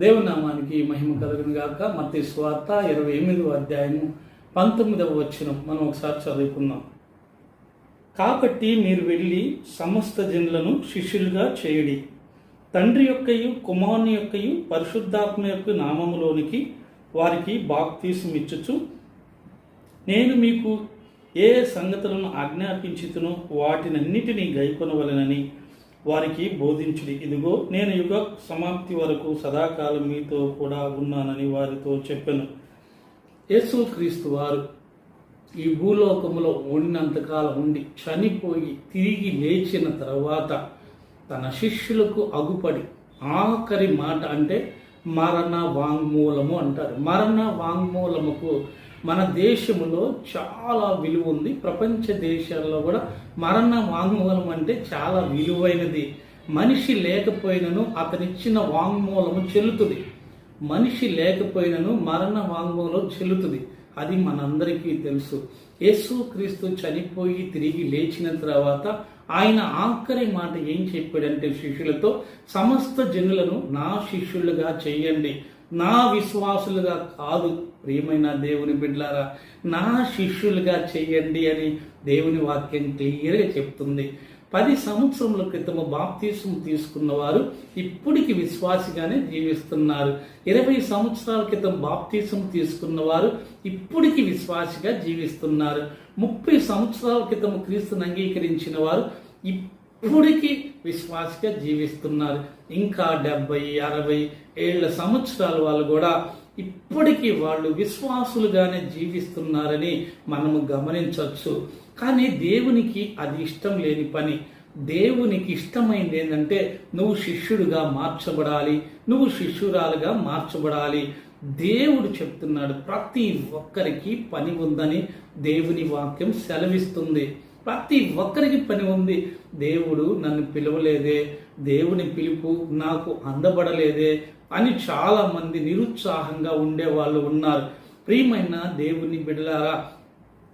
దేవనామానికి మహిమ కలుగును గాక. మత్తి స్వార్త ఇరవై ఎనిమిదవ అధ్యాయము పంతొమ్మిదవ వచ్చినం మనం ఒకసారి చదువుకుందాం. కాబట్టి మీరు వెళ్ళి సమస్త జనులను శిష్యులుగా చేయడి. తండ్రి యొక్కయు కుమారుని యొక్కయు పరిశుద్ధాత్మ యొక్క నామములోనికి వారికి బాప్తీసం ఇచ్చుచు నేను మీకు ఏ సంగతులను ఆజ్ఞాపించుతునో వాటినన్నిటినీ గైకొనవలనని వారికి బోధించుడి. ఇదిగో నేను యుగ సమాప్తి వరకు సదాకాలం మీతో కూడా ఉన్నానని వారితో చెప్పాను. యేసు క్రీస్తు వారు ఈ భూలోకంలో ఉండినంతకాలం ఉండి చనిపోయి తిరిగి లేచిన తర్వాత తన శిష్యులకు అగుపడి ఆఖరి మాట అంటే మరణ వాంగ్మూలము అంటారు. మరణ వాంగ్మూలముకు మన దేశంలో చాలా విలువ ఉంది. ప్రపంచ దేశాల్లో కూడా మరణ వాంగ్మూలం అంటే చాలా విలువైనది. మనిషి లేకపోయినను అతనిచ్చిన వాంగ్మూలము చెల్లుతుంది. మనిషి లేకపోయినను మరణ వాంగ్మూలం చెల్లుతుంది. అది మనందరికీ తెలుసు. యేసు క్రీస్తు చనిపోయి తిరిగి లేచిన తర్వాత ఆయన ఆఖరి మాట ఏం చెప్పాడంటే శిష్యులతో సమస్త జనులను నా శిష్యులుగా చేయండి. నా విశ్వాసులుగా కాదు ప్రియమైన దేవుని బిడ్డలారా నా శిష్యులుగా చేయండి అని దేవుని వాక్యం క్లియర్గా చెప్తుంది. పది సంవత్సరముల క్రితము బాప్తీసం తీసుకున్న వారు ఇప్పటికి విశ్వాసిగానే జీవిస్తున్నారు. ఇరవై సంవత్సరాల క్రితం బాప్తీసం తీసుకున్న వారు ఇప్పటికి విశ్వాసిగా జీవిస్తున్నారు. ముప్పై సంవత్సరాల క్రితం క్రీస్తుని అంగీకరించిన వారు ఇప్పుడికి విశ్వాసిగా జీవిస్తున్నారు. ఇంకా డెబ్బై అరవై ఏళ్ళ సంవత్సరాల వాళ్ళు కూడా ఇప్పటికీ వాళ్ళు విశ్వాసులుగానే జీవిస్తున్నారని మనము గమనించవచ్చు. కానీ దేవునికి అది ఇష్టం లేని పని. దేవునికి ఇష్టమైంది ఏంటంటే నువ్వు శిష్యుడిగా మార్చబడాలి. నువ్వు శిష్యురాలుగా మార్చబడాలి. దేవుడు చెప్తున్నాడు ప్రతి ఒక్కరికి పని ఉందని దేవుని వాక్యం సెలవిస్తుంది. ప్రతి ఒక్కరికి పని ఉంది. దేవుడు నన్ను పిలవలేదే దేవుని పిలుపు నాకు అందబడలేదే అని చాలామంది నిరుత్సాహంగా ఉండే వాళ్ళు ఉన్నారు. ప్రియమైన దేవుని బిడలారా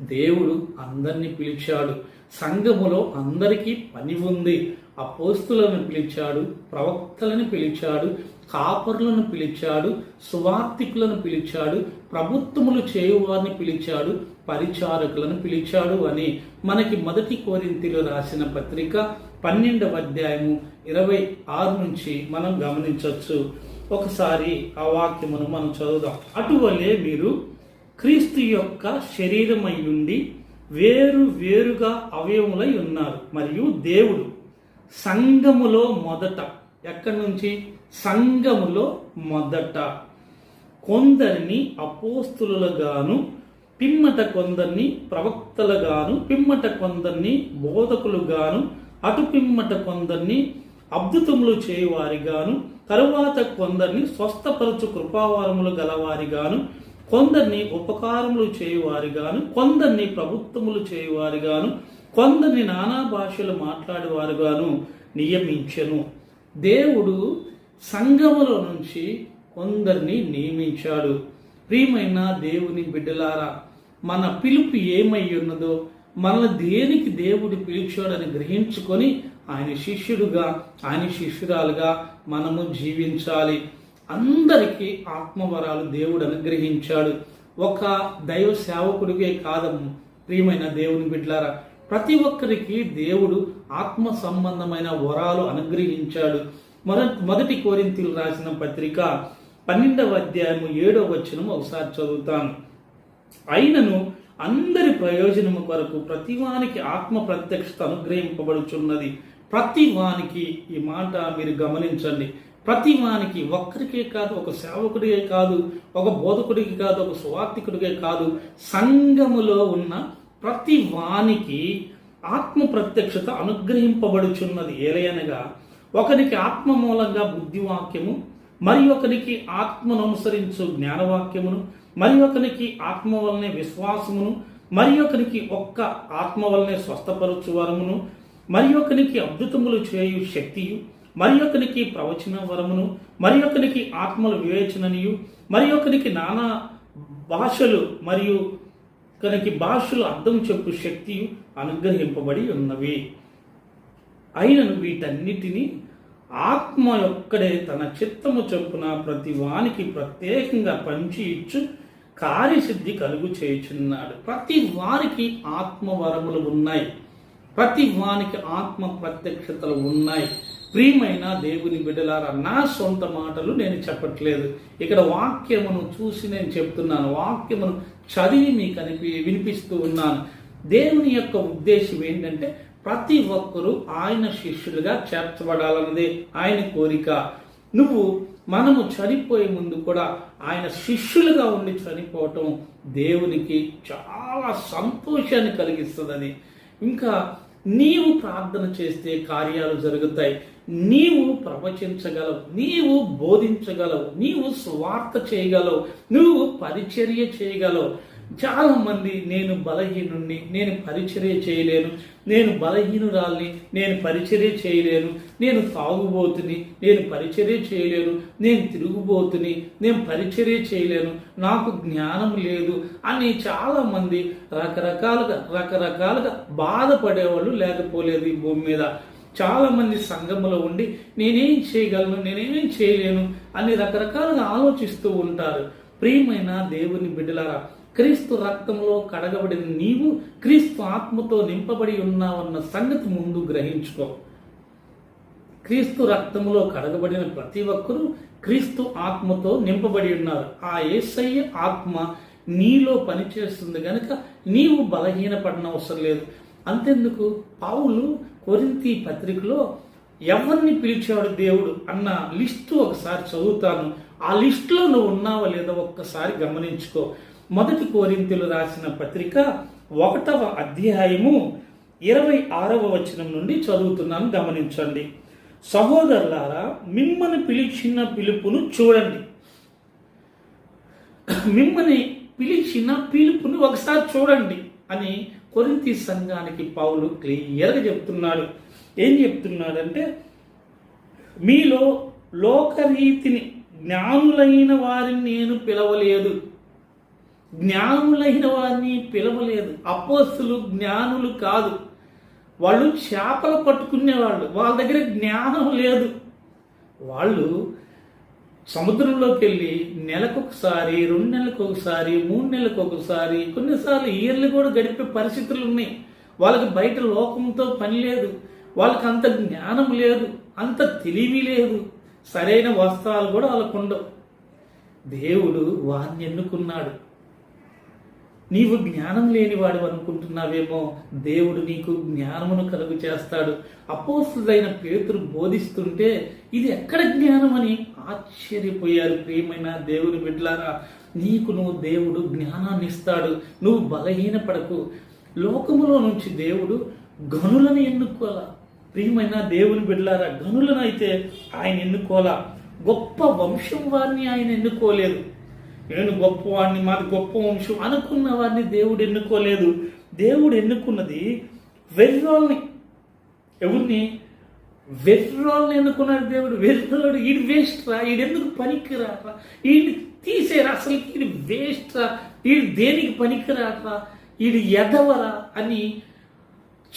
దేవుడు అందరినీ పిలిచాడు. సంఘములో అందరికీ పని ఉంది. అపోస్తులను పిలిచాడు ప్రవక్తలను పిలిచాడు కాపర్లను పిలిచాడు సువార్థికులను పిలిచాడు ప్రభుత్వములు చేయువారిని పిలిచాడు పరిచారకులను పిలిచాడు అని మనకి మొదటి కోరింతిలో రాసిన పత్రిక పన్నెండవ అధ్యాయము ఇరవై ఆరు నుంచి మనం గమనించవచ్చు. ఒకసారి ఆ వాక్యమును మనం చదువుదాం. అటువలే మీరు క్రీస్తు యొక్క శరీరమై ఉండి వేరు వేరుగా అవయములై ఉన్నారు మరియు దేవుడు సంఘములో మొదట ఎక్కడి నుంచి సంఘములో మొదట. కొందరిని అపోస్తులుగాను పిమ్మట కొందరిని ప్రవక్తలుగాను పిమ్మట కొందరిని బోధకులుగాను అటు పిమ్మట కొందరిని అద్భుతములు చేయువారిగాను తరువాత కొందరిని స్వస్థపరచు కృపావారములు గలవారిగాను కొందరిని ఉపకారములు చేయువారిగాను కొందరిని ప్రభుత్వములు చేయువారిగాను కొందరిని నానా భాషలు మాట్లాడేవారుగాను నియమించెను. దేవుడు సంఘములో నుంచి కొందరిని నియమించాడు. ప్రియమైన దేవుని బిడ్డలారా మన పిలుపు ఏమై ఉన్నదో మన దేనికి దేవుడు పిలిచాడని గ్రహించుకొని ఆయన శిష్యుడుగా ఆయన శిష్యురాలుగా మనము జీవించాలి. అందరికీ ఆత్మవరాలు దేవుడు అనుగ్రహించాడు. ఒక దైవ సేవకుడికే కాదము. ప్రియమైన దేవుని బిడ్డలారా ప్రతి ఒక్కరికి దేవుడు ఆత్మ సంబంధమైన వరాలు అనుగ్రహించాడు. మొద మొదటి కోరింతలు రాసిన పత్రిక పన్నెండవ అధ్యాయము ఏడవ వచనం ఒకసారి చదువుతాను. అయినను అందరి ప్రయోజనము కొరకు ప్రతివానికి ఆత్మ ప్రత్యక్షత అనుగ్రహింపబడుచున్నది. ప్రతి వానికి ఈ మాట మీరు గమనించండి. ప్రతి వానికి ఒక్కరికే కాదు ఒక సేవకుడికే కాదు ఒక బోధకుడికి కాదు ఒక స్వార్థికుడికే కాదు సంఘములో ఉన్న ప్రతి వానికి ఆత్మ ప్రత్యక్షత అనుగ్రహింపబడుచున్నది ఏలయనగా ఒకరికి ఆత్మ మూలంగా బుద్ధివాక్యము మరి ఒకరికి ఆత్మను అనుసరించు జ్ఞానవాక్యమును మరి ఒకరికి ఆత్మ వలనే విశ్వాసమును మరి ఒకరికి ఒక్క ఆత్మ వలనే స్వస్థపరచు వరమును మరి ఒకరికి అద్భుతములు చేయు శక్తియు మరి ఒకరికి ప్రవచన వరమును మరి ఒకరికి ఆత్మల వివేచననియు మరి ఒకరికి నానా భాషలు మరియు కనుక భాషలు అర్థం చెప్పు శక్తి అనుగ్రహింపబడి ఉన్నవి. అయినను వీటన్నిటినీ ఆత్మ ఒక్కడే తన చిత్తము చొప్పున ప్రతి వానికి ప్రత్యేకంగా పంచి ఇచ్చు కార్యసిద్ధి కలుగు చేయుచున్నాడు. ప్రతి వారికి ఆత్మ వరములు ఉన్నాయి. ప్రతి వానికి ఆత్మ ప్రత్యక్షతలు ఉన్నాయి. ప్రియమైన దేవుని బిడ్డలారా నా సొంత మాటలు నేను చెప్పట్లేదు. ఇక్కడ వాక్యమును చూసి నేను చెప్తున్నాను. వాక్యమును చదివి మీకు అనిపి వినిపిస్తూ ఉన్నాను. దేవుని యొక్క ఉద్దేశం ఏంటంటే ప్రతి ఒక్కరూ ఆయన శిష్యులుగా చేర్చబడాలన్నదే ఆయన కోరిక. నువ్వు మనము చనిపోయే ముందు కూడా ఆయన శిష్యులుగా ఉండి చనిపోవటం దేవునికి చాలా సంతోషాన్ని కలిగిస్తుందని. ఇంకా నీవు ప్రార్థన చేస్తే కార్యాలు జరుగుతాయి. నీవు ప్రవచించగలవు నీవు బోధించగలవు నీవు స్వార్థ చేయగలవు నువ్వు పరిచర్య చేయగలవు. చాలా మంది నేను బలహీనుణ్ణి నేను పరిచర్య చేయలేను నేను బలహీనురాల్ని నేను పరిచర్య చేయలేను నేను తాగుబోతుని నేను పరిచర్య చేయలేను నేను తిరుగుబోతుని నేను పరిచర్య చేయలేను నాకు జ్ఞానం లేదు అని చాలామంది రకరకాలుగా రకరకాలుగా బాధపడేవాళ్ళు లేకపోలేదు ఈ భూమి మీద. చాలామంది సంఘములో ఉండి నేనేం చేయగలను? నేనేం చేయలేను? అని రకరకాలుగా ఆలోచిస్తూ ఉంటారు. ప్రియమైన దేవుని బిడ్డలారా క్రీస్తు రక్తంలో కడగబడిన నీవు క్రీస్తు ఆత్మతో నింపబడి ఉన్నావన్న సంగతి ముందు గ్రహించుకో. క్రీస్తు రక్తంలో కడగబడిన ప్రతి ఒక్కరూ క్రీస్తు ఆత్మతో నింపబడి ఉన్నారు. ఆ ఏసయ్య ఆత్మ నీలో పనిచేస్తుంది కనుక నీవు బలహీనపడిన అవసరం లేదు. అంతెందుకు పావులు కొరింతి పత్రికలో ఎవరిని పిలిచాడు దేవుడు అన్న లిస్టు ఒకసారి చదువుతాను. ఆ లిస్టులో నువ్వు ఉన్నావా లేదో ఒక్కసారి గమనించుకో. మొదటి కోరింతలు రాసిన పత్రిక ఒకటవ అధ్యాయము ఇరవై ఆరవ వచనం నుండి చదువుతున్నాను గమనించండి. సహోదరులారా మిమ్మల్ని పిలిచిన పిలుపును చూడండి. మిమ్మల్ని పిలిచిన పిలుపును ఒకసారి చూడండి అని కొరింతి సంఘానికి పౌలు క్లియర్గా చెప్తున్నాడు. ఏం చెప్తున్నాడంటే మీలో లోకరీతిని జ్ఞానులైన వారిని నేను పిలవలేదు. జ్ఞానులైన వారిని పిలవలేదు. అపోస్తులు జ్ఞానులు కాదు. వాళ్ళు చేపలు పట్టుకునేవాళ్ళు. వాళ్ళ దగ్గర జ్ఞానం లేదు. వాళ్ళు సముద్రంలోకి వెళ్ళి నెలకొకసారి రెండు నెలలకు ఒకసారి మూడు నెలలకు ఒకసారి కొన్నిసార్లు ఇయర్లు కూడా గడిపే పరిస్థితులు ఉన్నాయి వాళ్ళకి బయట లోకంతో పని లేదు. వాళ్ళకి అంత జ్ఞానం లేదు. అంత తెలివి లేదు. సరైన వస్త్రాలు కూడా వాళ్ళకు ఉండవు. దేవుడు వారిని ఎన్నుకున్నాడు. నీవు జ్ఞానం లేనివాడు అనుకుంటున్నావేమో. దేవుడు నీకు జ్ఞానమును కలుగు చేస్తాడు అపోస్తుడైన పేతురు బోధిస్తుంటే ఇది ఎక్కడ జ్ఞానం అని ఆశ్చర్యపోయారు. ప్రియమైన దేవుని బిడ్డలారా నీకు నువ్వు దేవుడు జ్ఞానాన్ని ఇస్తాడు నువ్వు బలహీనపడకు. లోకములో నుంచి దేవుడు గనులను ఎన్నుకోవాలా? ప్రియమైన దేవుని బిడ్డలారా గనులను అయితే ఆయన ఎన్నుకోలా గొప్ప వంశం వారిని ఆయన ఎన్నుకోలేదు. నేను గొప్పవాడిని మాది గొప్ప వంశం అనుకున్న వారిని దేవుడు ఎన్నుకోలేదు. దేవుడు ఎన్నుకున్నది వెర్రోల్ని. ఎవరిని? వెర్రోల్ని ఎన్నుకున్నాడు దేవుడు? వెర్రోడు ఈడు వేస్ట్ రా. ఈడెందుకు పనికిరాట్రా? ఈడు తీసేరా అసలు. ఈడు వేస్ట్ రా. ఈడు దేనికి పనికిరాట్రా? ఈడు ఎదవరా అని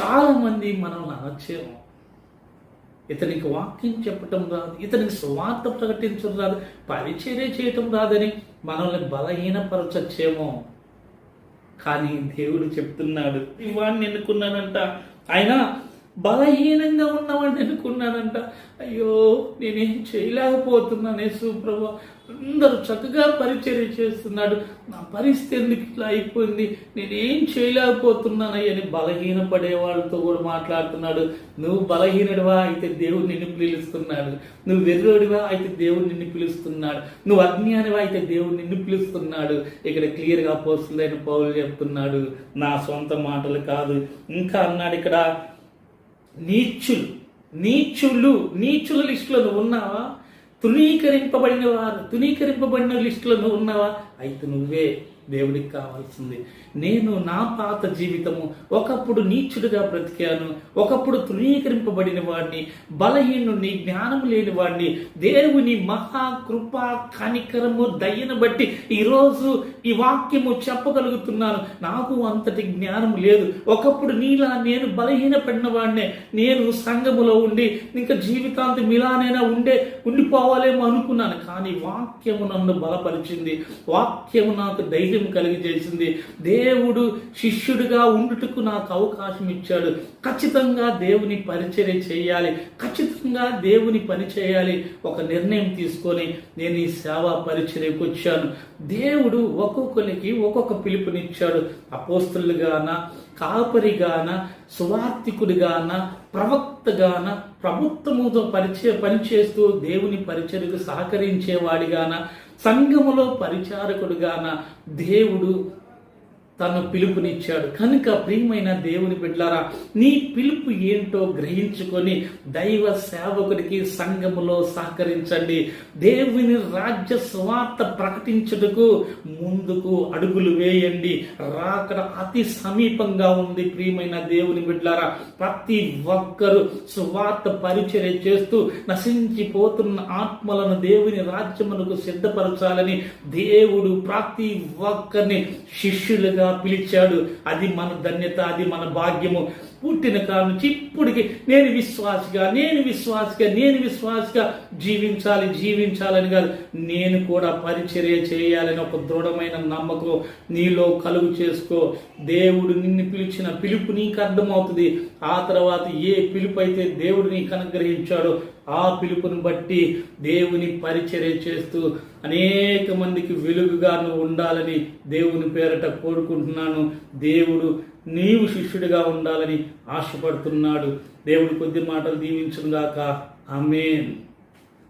చాలామంది మనల్ని అనొచ్చేమో ఇతనికి వాక్యం చెప్పటం రాదు. ఇతనికి స్వార్థ ప్రకటించడం రాదు. పరిచర్య చేయటం రాదని మనల్ని బలహీనపరచచ్చేమో. కానీ దేవుడు చెప్తున్నాడు. వాడిని ఎన్నుకున్నాడంట ఆయన బలహీనంగా ఉన్నామని అనుకున్నానంట. అయ్యో నేనేం చేయలేకపోతున్నాను సుప్రభ అందరూ చక్కగా పరిచర్య చేస్తున్నాడు. నా పరిస్థితి ఎందుకు ఇట్లా అయిపోయింది? నేనేం చేయలేకపోతున్నానయ్య అని బలహీనపడే వాళ్ళతో కూడా మాట్లాడుతున్నాడు. నువ్వు బలహీనుడివా? అయితే దేవుడు నిన్ను పిలుస్తున్నాడు. నువ్వు వెర్రోడివా? అయితే దేవుడు నిన్ను పిలుస్తున్నాడు. నువ్వు అజ్ఞానివా? అయితే దేవుడు నిన్ను పిలుస్తున్నాడు. ఇక్కడ క్లియర్గా పోస్తుందని పౌరులు చెప్తున్నాడు. నా సొంత మాటలు కాదు. ఇంకా అన్నాడు ఇక్కడ నీచులు. నీచులు నీచుల లిస్టులో నువ్వు ఉన్నావా? తృణీకరింపబడిన వారు తృణీకరింపబడిన లిస్టులో నువ్వు ఉన్నావా? అయితే నువ్వే. దేవుడికి కావాల్సింది. నేను నా పాత జీవితము ఒకప్పుడు నీచుడుగా బ్రతికాను ఒకప్పుడు తృణీకరింపబడిన వాడిని బలహీనుని జ్ఞానం లేని వాడిని దేవుని మహా కృప కనికరము దయ్యను బట్టి ఈరోజు ఈ వాక్యము చెప్పగలుగుతున్నాను. నాకు అంతటి జ్ఞానం లేదు. ఒకప్పుడు నీలా నేను బలహీనపడిన వాడినే నేను సంఘములో ఉండి ఇంకా జీవితాంతం ఇలానైనా ఉండే ఉండిపోవాలేమో అనుకున్నాను. కానీ వాక్యము నన్ను బలపరిచింది. వాక్యము నాకు ధైర్యం కలిగజేసింది. దేవుడు శిష్యుడిగా ఉండుటకు నాకు అవకాశం ఇచ్చాడు. ఖచ్చితంగా దేవుని పరిచర్య చేయాలి. ఖచ్చితంగా దేవుని పని చేయాలి. ఒక నిర్ణయం తీసుకొని నేను ఈ సేవా పరిచర్యకు వచ్చాను. దేవుడు ఒక్కొక్కరికి ఒక్కొక్క పిలుపునిచ్చాడు. అపోస్తులుగాన కాపరిగాన సువార్థికుడిగాన ప్రవక్తగాన ప్రభుత్వముతో పరిచయ పనిచేస్తూ దేవుని పరిచయకు సహకరించేవాడిగాన సంఘములో పరిచారకుడుగాన దేవుడు తను పిలుపునిచ్చాడు. కనుక ప్రియమైన దేవుని బిడ్డారా నీ పిలుపు ఏంటో గ్రహించుకొని దైవ సేవకుడికి సంఘములో సహకరించండి. దేవుని రాజ్య స్వార్థ ప్రకటించుటకు ముందుకు అడుగులు వేయండి. రాకడ అతి సమీపంగా ఉంది ప్రియమైన దేవుని బిడ్డారా ప్రతి ఒక్కరు స్వార్థ పరిచర్య చేస్తూ నశించిపోతున్న ఆత్మలను దేవుని రాజ్యమునకు సిద్ధపరచాలని దేవుడు ప్రతి ఒక్కరిని శిష్యులుగా పిలిచాడు. అది మన ధన్యత అది మన భాగ్యము. పుట్టిన కాలం నుంచి ఇప్పటికి నేను విశ్వాసిగా నేను విశ్వాసిగా నేను విశ్వాసిగా జీవించాలి జీవించాలని కాదు. నేను కూడా పరిచర్య చేయాలని ఒక దృఢమైన నమ్మకం నీలో కలుగు చేసుకో. దేవుడు నిన్ను పిలిచిన పిలుపు నీకు అర్థమవుతుంది. ఆ తర్వాత ఏ పిలుపు అయితే దేవుడు నీకు అనుగ్రహించాడో ఆ పిలుపుని బట్టి దేవుని పరిచర్య చేస్తూ అనేక మందికి వెలుగుగా నువ్వు ఉండాలని దేవుని పేరట కోరుకుంటున్నాను. దేవుడు నీవు శిష్యుడిగా ఉండాలని ఆశపడుతున్నాడు. దేవుడు కొద్ది మాటలు దీవించుగాక ఆమెన్.